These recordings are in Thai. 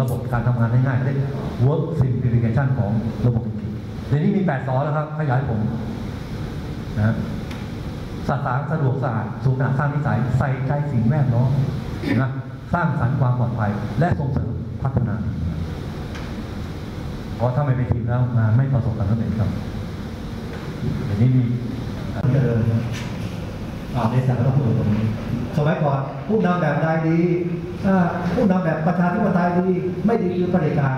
ระบบการทำงานง่ายๆเรียก work simplification ของระบบจริงๆเดี๋ยวนี้มี 8 สอแล้วครับ ขยายผมนะสถานสะดวกสะอาดสูงหนักสร้างนิสัยใส่ใจสิ่งแวดล้อมนะสร้างสรรค์ความปลอดภัย และส่งเสริมพัฒนาเพราะถ้าไม่เป็นทีมแล้วงานไม่ประสบความสำเร็จครับเดี๋ยวนี้มีเจริญ อ่าในสารก็พูดตรงนี้ สมัยก่อนผู้นำแบบใดดีอ่าผู้นำแบบประชาธิปไตยดีไม่ดีคือประเด็จการ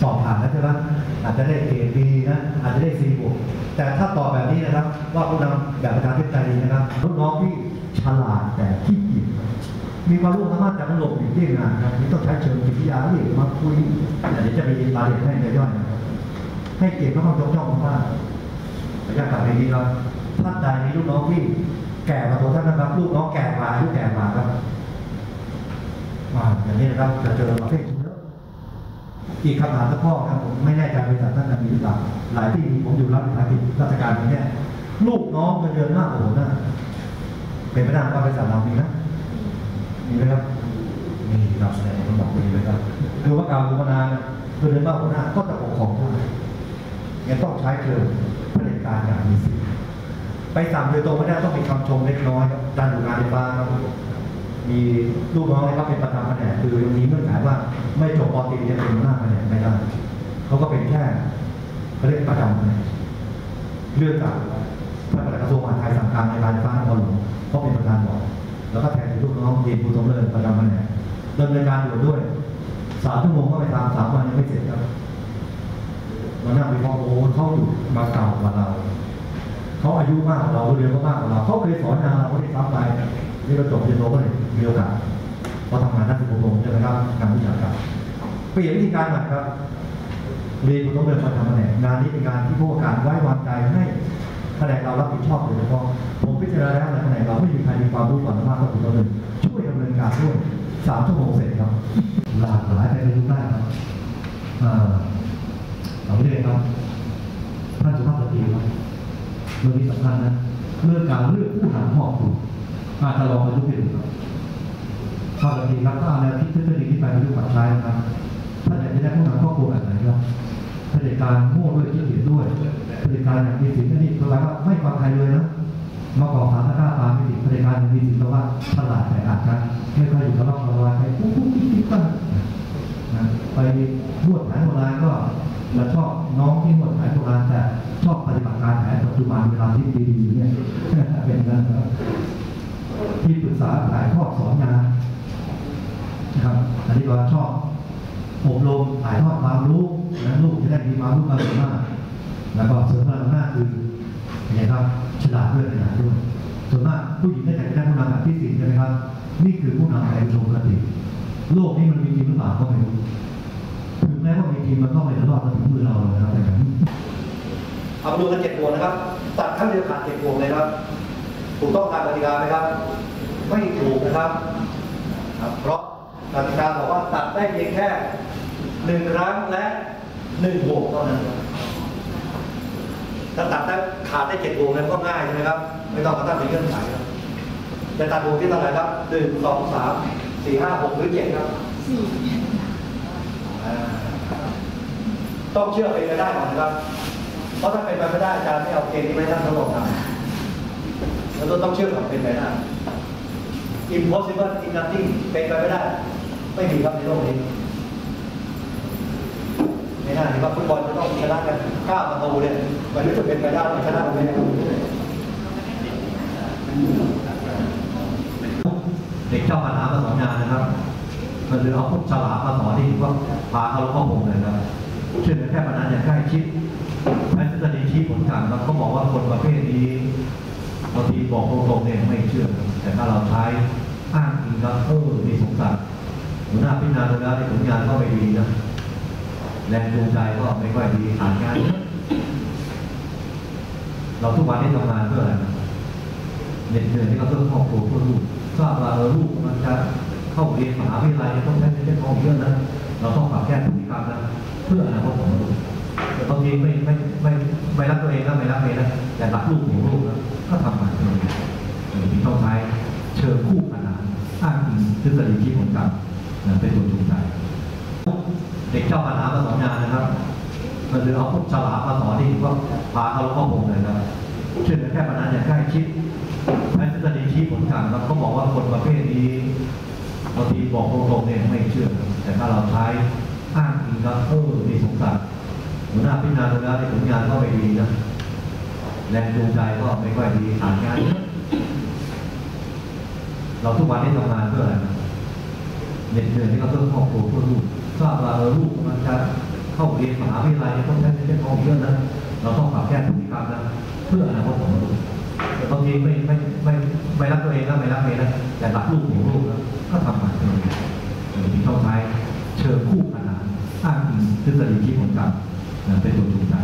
สอบผ่านแล้วใช่ไหมอาจจะได้เกรดดีนะอาจจะได้ซีบวกแต่ถ้าตอบแบบนี้นะครับ ว่าผู้นำแบบประชาธิปไตยดีนะครับลูกน้องที่ฉลาดแต่ขี้เกียจมีความรู้สามารถจากระบบอย่ที่งานครับนี่ต้องใช้เชิงจิตวิทยาเรียกมาคุยเดี๋ยวจะไปรายละเอียดให้ในย่อยนะครับให้เกียรติก็ต้องยกย่องมากๆระยะกลับไปนี้ครับท่านใดมีลูกน้องที่ แก่กว่าตัวท่านนะครับลูกน้องแก่กว่าอายุแก่กว่าครับอ่าอย่างนี้นะครับจะเจอประเภทเยอะอีกคำถามสักข้อครับผมไม่แน่ใจบริษัทท่านมีหรือเปล่าหลายที่ผมอยู่รับราชการราชการอย่างเนี้ยลูกน้องเงินเดือนมากกว่าผมนะเป็นไปได้ว่าบริษัทเรามีนะมีไหมครับมีครับแสดงผมบอกมีเลยครับคือว่าการบูรณาเนี่ยเงินเดือนมากกว่าหัวหน้าก็จะปกครองได้ยังต้องใช้เชิงเผด็จการอย่างมีส ไปสั่งโดยตรงไม่ได้ต้องมีคำชมเล็กน้อยครับการดูงานไฟฟ้าครับมีลูกน้องนะครับเป็นประธานแผนกคือมีเงื่อนไขว่าไม่จบปตรีจะเป็นหัวหน้าแผนกไม่ได้เขาก็เป็นแค่เขาเรียกประจำแผนกเลื่อนจากท่านประหลัดกระทรวงมหาดไทยสั่งการในการฟ้านครหลวงเขาะเป็นประธานบอร์ดแล้วก็แทนที่ลูกน้องทีมผู้สมเริญประจำแผนกดำเนินการด่วนด้วยสามชั่วโมงก็ไปทำสามวันยังไม่เสร็จครับเรานั่งวิเคราะห์โอ้เขาอยู่มาเก่ากว่าเรา เขาอายุมากกว่าเราเรียนก็มากกว่าเราเขาเคยสอนงานเราก็ได้ซ้ำไปนี่เราจบเรียนโทก็เลยมีโอกาสเพราทำงานด้านสิบหกใช่ไหมครับงานวิชาการเปลี่ยนวิธีการใหม่ครับเรียนคุณต้องเดินมาทำแผนงานนี้เป็นงานที่ผู้ว่าการไว้วางใจให้แผนกเรารับผิดชอบโดยเฉพาะผมพิจารณาแล้วในแผนกเราไม่มีใครมีความรู้ความสามารถเท่าคุณต้องเดินช่วยดำเนินการด้วยสามชั่วโมงเสร็จครับ หลากหลายไปเป็นรูปแบบครับอ่าเราเรียนครับท่านสุภาพสตรีครับ เรื่องนี้สำคัญนะเรื่องการเลือกผู้นำครอบครัวอาจจะลองมาดูดูครับสุภาพสตรีครับถ้าเอาแนวคิดทฤษฎีที่ไปประยุกต์ปรับใช้นะครับท่านอยากจะได้ผู้นำครอบครัวแบบไหนครับเผด็จการโง่ด้วยขี้เกียจด้วยเผด็จการอย่างมีสิทธิ์นี่แปลว่าไม่ฟังใครเลยนะมาก่อสารตะก้าตามไม่ติดเผด็จการอย่างมีสิทธิ์แปลว่าฉลาดแต่อาจจะไม่ค่อยอยู่กับร่องระวายไปปุ๊บปุ๊บปิ๊บปิ๊บบ้งนะไปนวดแผนโบราณก็เราชอบน้องที่นวดแผนโบราณแต่ การแผนปัจจุบันเวลาที่ดีๆเนี่ยเป็นอย่างนั้นครับที่ปรึกษาถ่ายทอดสอนงานนะครับอันนี้ก็ชอบอบรมถ่ายทอดความรู้นะลูกจะได้มีความรู้ความสามารถแล้วก็เสริมพลังหน้าคืออย่างครับฉลาดด้วยขนาดด้วยส่วนมากผู้หญิงได้แต่ได้ผู้นำแบบที่สี่ใช่ไหมครับ นี่คือผู้นำในอุดมคติโลกนี้มันมีจริงหรือเปล่าก็ไม่รู้ถึงแม้ว่ามีจริงมันก็ไม่ตลอดมาถึงมือเราเลยนะครับแต่แบบ เอาดูกันเจ็ดวงนะครับ ตัดขั้นเดียวขาดเจ็ดวงเลยครับ ถูกต้องตามกติกาไหมครับ ไม่ถูกนะครับครับ เพราะกติกาบอกว่าตัดได้เพียงแค่หนึ่งครั้งและหนึ่งวงเท่านั้นครับถ้าตัดได้ขาดได้เจ็ดวงนั้นก็ง่ายใช่ไหมครับ ไม่ต้องมาตั้งเป็นเงื่อนไขครับแต่ตัดวงที่เท่าไหร่ครับหนึ่งสองสามสี่ห้าหกหรือเจ็ดครับอ่าต้องเชื่อเป็นไปได้ก่อนนะครับ เพราะถ้าเป็นไปไม่ได้อาจารย์ไม่เอาเกณฑ์นี้ไว้ท่านทดลองทำแล้วต้องเชื่อก่อนเป็นไปได้ impossible in nothing เป็นไปไม่ได้ ไม่มีครับในโลกนี้ไม่น่าที่ว่าฟุตบอลจะต้องชนะกันเก้าประตูเนี่ยมันไม่จะเป็นไปได้ว่าชนะกันไม่ได้เด็กชอบปัญหามาสอนงานนะครับ มันเลยเอาพวกฉลาดมาสอนที่ว่าพาเขาลงข้อมูลเลยนะครับช่วยเหลือแค่ปัญหาอย่างใกล้ชิดแม้ทฤษฎีชี้ผล ก็บอกว่าคนประเภทนี้บางทีบอกตรงๆเนี่ยไม่เชื่อ แต่ถ้าเราใช้อ้างอิงแล้วเออมีสงสารหัวหน้าพิจารณาดูแล้วในผลงานก็ไม่ดีนะแรงจูงใจก็ไม่ค่อยดีขาดงานเราทุกวันนี้ทำงานเพื่ออะไรเหน็ดเหนื่อยที่เราเพื่อครอบครัวเพื่อลูกทราบว่าลูกมันจะเข้าเรียนมหาวิทยาลัยต้องใช้เงินทองเยอะนะเราต้องปรับแก้พฤติกรรมนะเพื่ออนาคตของลูก แต่บางทีไม่ไม่ไม่ไม่รักตัวเองนะไม่รักเองนะแต่รักลูกของลูกก็ทำงานตัวเองเออที่ต้องใช้เชิงคู่ขนานอ้างอิงทฤษฎีที่ผลกรรมเป็นตัวจูงใจเด็กเจ้าปัญหามาสอนงานนะครับมันคือเอาพวกฉลาดมาสอนที่ก็พาเขาลงข้อผมเลยครับช่อแค่ปัญหาอย่างใกล้ชิดแม้ทฤษฎีชี้ผลกันเราก็บอกว่าคนประเภทนี้บางทีบอกตรงๆเนี่ยไม่เชื่อ แต่ถ้าเราใช้อ้างอิงก็เออมีสงสาร หัวหน้าพิจารณาดูแล้วในผลงานก็ไม่ดีนะแรงจูงใจก็ไม่ค่อยดีฐานงานเราทุกวันนี้ทำงานเพื่ออะไรเหน็ดเหนื่อยนี่ก็เพื่อครอบครัวเพื่อลูกทราบว่าเออลูกมันจะเข้าเรียนมหาวิทยาลัยต้องใช้เงินทองเยอะนะเราต้องปรับแก้พฤติกรรมนะเพื่ออนาคตของลูกแต่บางทีไม่ไม่ไม่ไม่รักตัวเองนะไม่รักเองนะแต่รักลูกของลูกนะก็ทำมันเองบางทีต้องใช้เชิงคู่ขนานอ้างอิงทฤษฎีที่ผลกร รมนะเป็นตัวจูงใจ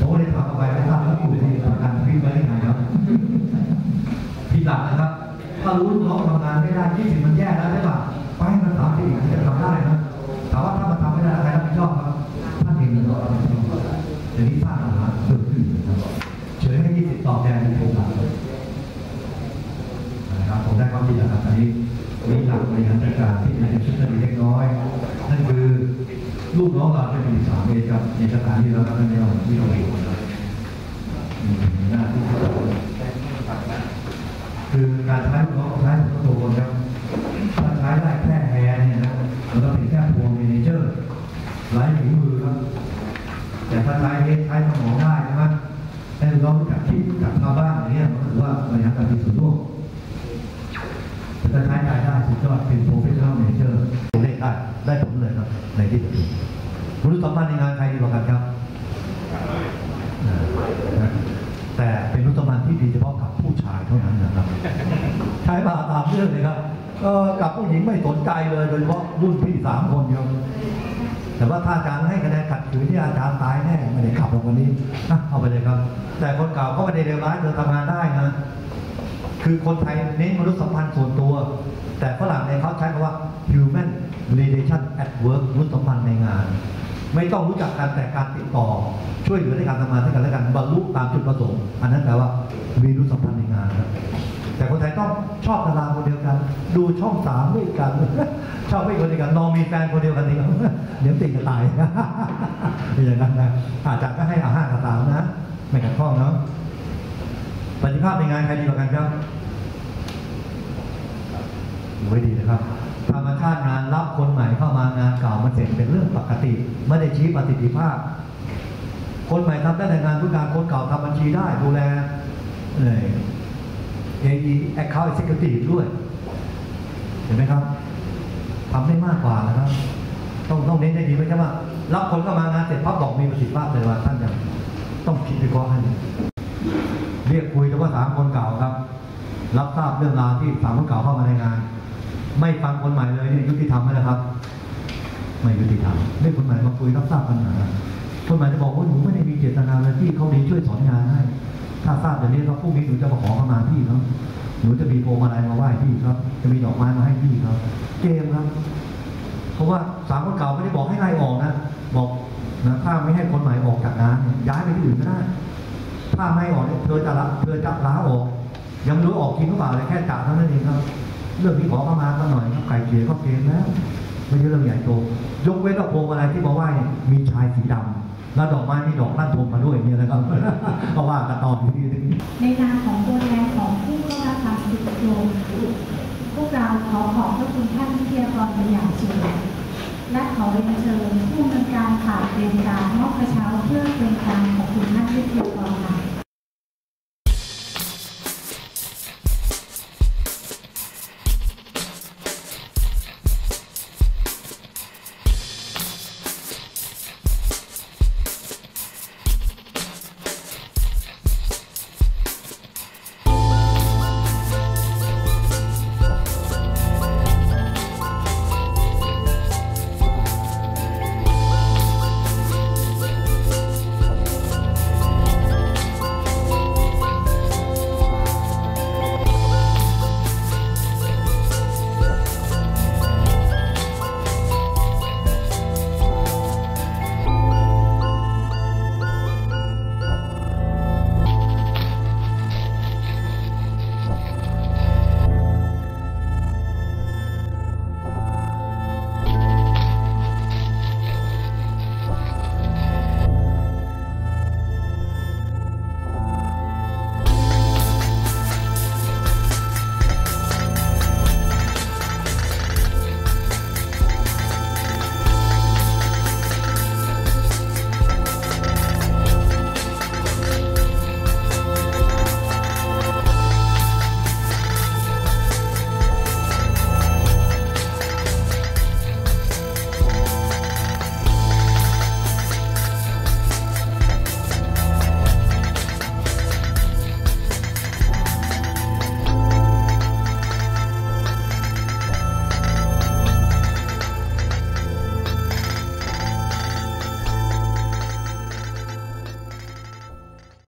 ผมก็เลยถามออกไปว่าท่านผู้อยู่ที่ทำการพิมพ์ไว้ยังไงครับผิดหลักนะครับ ถ้ารู้ลูกน้องทำงานไม่ได้ที่สิ่งมันแย่แล้วใช่ป่ะไปให้มันทำที่อื่นที่จะทำได้นะแต่ว่าถ้ามันทำไม่ได้ใครรับผิดชอบครับท่านเองเรารับผิดชอบ เดี๋ยวนี้สร้างปัญหาเกิดขึ้นนะครับเฉยให้ยี่สิบตอบแทนในโครงการนะครับผมได้ความจริงแล้วครับอันนี้มีหลักบริหารจัดการที่ในชุดนี้เล็กน้อยนั่นคือลูกน้องเราจะมีสามเอกับในสถานที่เราทำในเราที่เราอยู่นะครับอืมหน้าที่เราคือการใช้ลูกน้องใช้ของตัวคนครับ ถ้าใช้ได้แค่แฮร์เนี่ยนะมันก็เป็นแค่พวงเมเนเจอร์ไร้ฝีมือครับ แต่ถ้าใช้เฮดใช้สมองได้ใช่ไหมให้ลูกน้องรู้จักคิดรู้จักทำบ้างอย่างเงี้ยมันถือว่าบริหารการมีส่วนร่วม ถ้าใช้จ่ายได้สุดยอดเป็น professional manager ตัวเลขได้ได้ผล รับในที่สุมนุษย์สัมพันธ์ในงานใครดีกว่ากันครับ แต่เป็นมนุษย์สัมพันธ์ที่ดีเฉพาะกับผู้ชายเท่านั้นนะครับ ใช้มาตามเรื่องเลยครับกับผู้หญิงไม่สนใจเลยโดยเฉพาะรุ่นพี่สามคนครับแต่ว่าถ้าอาจารย์ให้คะแนนขัดขืนที่อาจารย์ตายแน่ไม่ได้ขับลงวันนี้นะเอาไปเลยครับ แต่คนเก่าก็ไม่ได้เลวร้ายเธอทำงานได้นะ คือคนไทยเน้นมนุษยสัมพันธ์ส่วนตัว แต่ฝรั่งเนี่ยเขาใช้คำว่า human relation at work มนุษยสัมพันธ์ในงาน ไม่ต้องรู้จักกันแต่การติดต่อ ช่วยเหลือในการทำงานด้กันและกันบรรลุตามจุดประสงค์อันนั้นแปลว่ามีมนุษยสัมพันธ์ในงานครับแต่คนไทยต้องชอบดาราคนเดียวกัน ดูช่องสามด้วยกัน ชอบไม่คนเดียวกันลองมีแฟนคนเดียวกันดีกว่าเดี๋ยวติดจะตายเป็นอย่างนั้นนะอาจารย์ก็ให้อาห้ากับสามนะไม่ขัดข้องเนาะปฏิภาพในงานใครดีกว่ากันครับดูไว้ดีนะครับ รรมชาติงานรับคนใหม่เข้ามางานเก่ามันเสร็จเป็นเรื่องปกติ ไม่ได้ชี้ประสิทธิภาพ คนใหม่ทำได้แต่งานผู้การคนเก่าทำบัญชีได้ดูแลเอ่อ AE Account Executive ด้วย เห็นไหมครับทำได้มากกว่านะครับ ต้องต้องเน้นให้ดีไม่ใช่ว่ารับคนเข้ามางานเสร็จพับบอกมีประสิทธิภาพเลยว่าท่านยังต้องคิดวิเคราะห์ให้เรียกคุยเฉพาะสามคนเก่าครับ รับทราบเรื่องราวที่สามคนเก่าเข้ามาในงาน ไม่ฟังคนใหม่เลยเนี่ยยุติธรรมไหมนะครับ ไม่ยุติธรรมเรียกคนใหม่มาคุยรับทราบปัญหาคนใหม่จะบอกว่าหนูไม่ได้มีเจตนาเลยที่เขาดีช่วยสอนงานให้ถ้าทราบอย่างนี้ก็พรุ่งนี้หนูจะมาขอเข้ามาพี่ครับหนูจะมีโพวงมาลัยมาไหว้พี่ครับ จะมีดอกไม้มาให้พี่ครับ เกมครับ เพราะว่าสามคนเก่าไม่ได้บอกให้ไล่ออกนะ บอกนะถ้าไม่ให้คนใหม่ออกจากงานย้ายไปที่อื่นก็ได้ถ้าไม่ออกเนี่ยเธอจะละเธอจะล้าออก ยังรู้ออกจริงหรือเปล่าเลยแค่จ่าเท่านั้นเองครับ เรื่องที่ขอเข้ามาก็หน่อยครับไก่เกลี่ยก็เกณฑ์แล้วไม่ใช่เรื่องใหญ่โตยกเว้นว่าพวงมาลัยที่มาไหว้เนี่ยมีชายสีดำแล้วดอกไม้มีดอกลั่นทมมาด้วยเนี่ยนะครับก็ว่ากันต่ออีกทีหนึงในนามของตัวแทนของผู้เข้ารับการฝึกอบรมพวกเราขอขอบพระคุณท่านวิทยากรเป็นอย่างสูงและขอเรียนเชิญผู้ดำเนินการข่าวเตรียมการมอบกระเช้าเพื่อเป็นการขอบคุณท่านวิทยากร